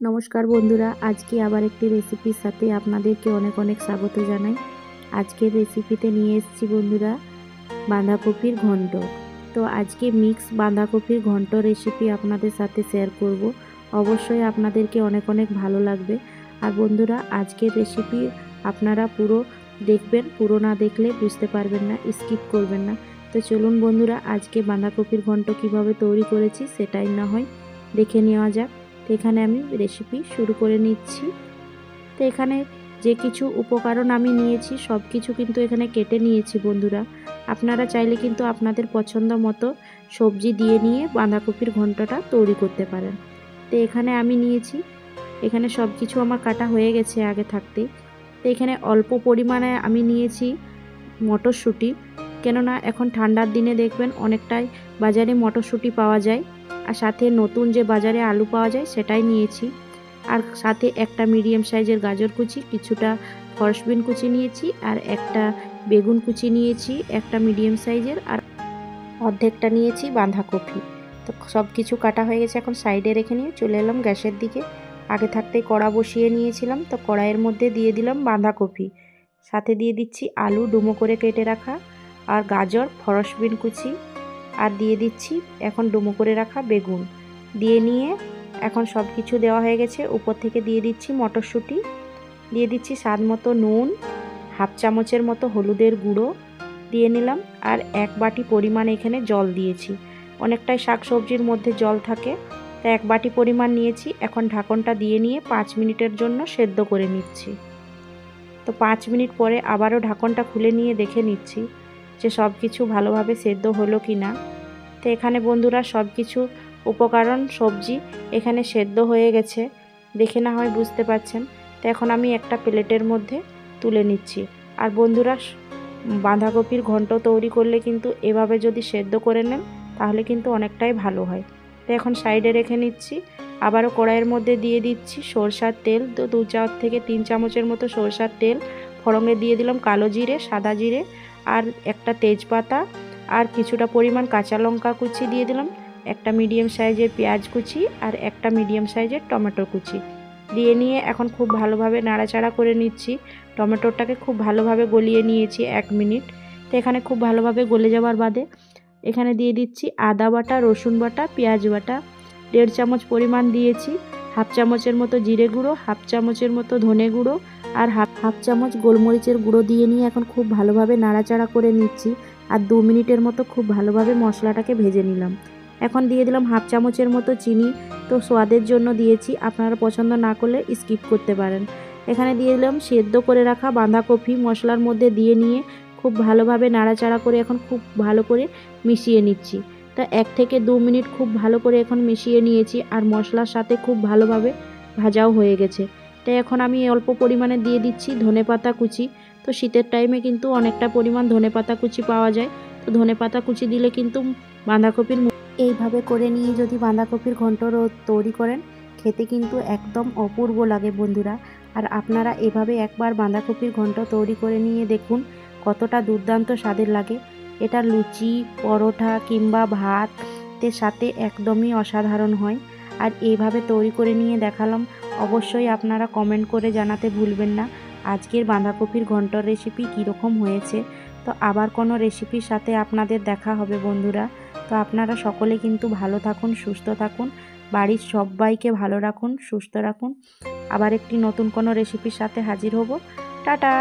নমস্কার বন্ধুরা, আজকে আবার একটি রেসিপির সাথে আপনাদেরকে অনেক অনেক স্বাগত জানাই। আজকের রেসিপিতে নিয়ে এসেছি বন্ধুরা, বাঁধাকপির ঘন্ট। তো আজকে মিক্স বাঁধাকপির ঘন্ট রেসিপি আপনাদের সাথে শেয়ার করব। অবশ্যই আপনাদেরকে অনেক অনেক ভালো লাগবে। আর বন্ধুরা, আজকের রেসিপি আপনারা পুরো দেখবেন, পুরো না দেখলে বুঝতে পারবেন না স্কিপ করবেন না। তো চলুন বন্ধুরা, আজকে বাঁধাকপির ঘন্ট কীভাবে তৈরি করেছি সেটাই না হয় দেখে নেওয়া যাক। এখানে আমি রেসিপি শুরু করে নিচ্ছি। তো এখানে যে কিছু উপকরণ আমি নিয়েছি সব কিছু কিন্তু এখানে কেটে নিয়েছি বন্ধুরা। আপনারা চাইলে কিন্তু আপনাদের পছন্দ মতো সবজি দিয়ে নিয়ে বাঁধাকপির ঘন্টটা তৈরি করতে পারেন। তো এখানে আমি নিয়েছি, এখানে সব কিছু আমার কাটা হয়ে গেছে আগে থাকতে তো এখানে অল্প পরিমাণে আমি নিয়েছি মটরশুঁটি। কেননা এখন ঠান্ডার দিনে দেখবেন অনেকটাই বাজারে মটরশুঁটি পাওয়া যায়। আর সাথে নতুন যে বাজারে আলু পাওয়া যায় সেটাই নিয়েছি। আর সাথে একটা মিডিয়াম সাইজের গাজর কুচি, কিছুটা ফরসবিন কুচি নিয়েছি আর একটা বেগুন কুচি নিয়েছি, একটা মিডিয়াম সাইজের আর অর্ধেকটা নিয়েছি বাঁধাকপি। তো সব কিছু কাটা হয়ে গেছে এখন সাইডে রেখে নিয়ে চলে এলাম গ্যাসের দিকে। আগে থাকতেই কড়া বসিয়ে নিয়েছিলাম, তো কড়াইয়ের মধ্যে দিয়ে দিলাম বাঁধাকপি। সাথে দিয়ে দিচ্ছি আলু ডুমো করে কেটে রাখা, আর গাজর, ফরসবিন কুচি আর দিয়ে দিচ্ছি এখন ডুমো করে রাখা বেগুন। দিয়ে নিয়ে এখন সব কিছু দেওয়া হয়ে গেছে। উপর থেকে দিয়ে দিচ্ছি মটরশুঁটি। দিয়ে দিচ্ছি স্বাদ মতো নুন, হাফ চামচের মতো হলুদের গুঁড়ো দিয়ে নিলাম আর এক বাটি পরিমাণ এখানে জল দিয়েছি। অনেকটাই শাক সবজির মধ্যে জল থাকে, তা এক বাটি পরিমাণ নিয়েছি। এখন ঢাকনটা দিয়ে নিয়ে পাঁচ মিনিটের জন্য সেদ্ধ করে নিচ্ছি। তো পাঁচ মিনিট পরে আবারও ঢাকনটা খুলে নিয়ে দেখে নিচ্ছি। যে সব কিছু ভালোভাবে সেদ্ধ হলো কি না তো এখানে বন্ধুরা সব কিছু উপকরণ, সবজি এখানে সেদ্ধ হয়ে গেছে। দেখে না হয় বুঝতে পারছেন। তো এখন আমি একটা প্লেটের মধ্যে তুলে নিচ্ছি। আর বন্ধুরা, বাঁধাকপির ঘন্ট তৈরি করলে কিন্তু এভাবে যদি সেদ্ধ করে নেন, তাহলে কিন্তু অনেকটাই ভালো হয়। তো এখন সাইডে রেখে নিচ্ছি। আবারও কড়াইয়ের মধ্যে দিয়ে দিচ্ছি সরষার তেল। তো দু চার থেকে তিন চামচের মতো সরষার তেল। ফড়ঙে দিয়ে দিলাম কালো জিরে, সাদা জিরে। আর একটা তেজপাতা আর কিছুটা পরিমাণ কাঁচা লঙ্কা কুচি দিয়ে দিলাম, একটা মিডিয়াম সাইজের পেঁয়াজ কুচি আর একটা মিডিয়াম সাইজের টমেটো কুচি। দিয়ে নিয়ে এখন খুব ভালোভাবে নাড়াচাড়া করে নিচ্ছি। টমেটোটাকে খুব ভালোভাবে গলিয়ে নিয়েছি এক মিনিট। তো এখানে খুব ভালোভাবে গলে যাওয়ার বাদে এখানে দিয়ে দিচ্ছি আদা বাটা, রসুন বাটা, পেঁয়াজ বাটা। দেড় চামচ পরিমাণ দিয়েছি। হাফ চামচের মতো জিরে গুঁড়ো, হাফ চামচের মতো ধনে গুঁড়ো আর হাফ হাফ চামচ গোলমরিচের গুঁড়ো দিয়ে নিয়ে এখন খুব ভালোভাবে নাড়াচাড়া করে নিচ্ছি। আর দু মিনিটের মতো খুব ভালোভাবে মশলাটাকে ভেজে নিলাম। এখন দিয়ে দিলাম হাফ চামচের মতো চিনি। তো স্বাদের জন্য দিয়েছি। আপনারা পছন্দ না করলে স্কিপ করতে পারেন। এখানে দিয়ে দিলাম সেদ্ধ করে রাখা বাঁধাকপি মশলার মধ্যে দিয়ে নিয়ে খুব ভালোভাবে নাড়াচাড়া করে এখন খুব ভালো করে মিশিয়ে নিচ্ছি। তা এক থেকে দু মিনিট খুব ভালো করে এখন মিশিয়ে নিয়েছি। আর মশলার সাথে খুব ভালোভাবে ভাজাও হয়ে গেছে। তাই এখন আমি অল্প পরিমাণে দিয়ে দিচ্ছি ধনে পাতা কুচি। তো শীতের টাইমে কিন্তু অনেকটা পরিমাণ ধনে পাতা কুচি পাওয়া যায়। তো ধনে পাতা কুচি দিলে কিন্তু বাঁধাকপির এইভাবে করে নিয়ে যদি বাঁধাকপির ঘন্ট তৈরি করেন, খেতে কিন্তু একদম অপূর্ব লাগে বন্ধুরা। আর আপনারা এভাবে একবার বাঁধাকপির ঘন্ট তৈরি করে নিয়ে দেখুন কতটা দুর্দান্ত স্বাদের লাগে। এটা লুচি, পরোটা কিংবা ভাতের সাথে একদমই অসাধারণ হয়। আর এইভাবে তৈরি করে নিয়ে দেখালাম অবশ্যই আপনারা কমেন্ট করে জানাতে ভুলবেন না। আজকের বাঁধাকপির ঘন্টর রেসিপি কীরকম হয়েছে? তো আবার কোনো রেসিপির সাথে আপনাদের দেখা হবে বন্ধুরা। তো আপনারা সকলে কিন্তু ভালো থাকুন, সুস্থ থাকুন। বাড়ির সবাইকে ভালো রাখুন, সুস্থ রাখুন। আবার একটি নতুন কোনো রেসিপির সাথে হাজির হব। টাটা!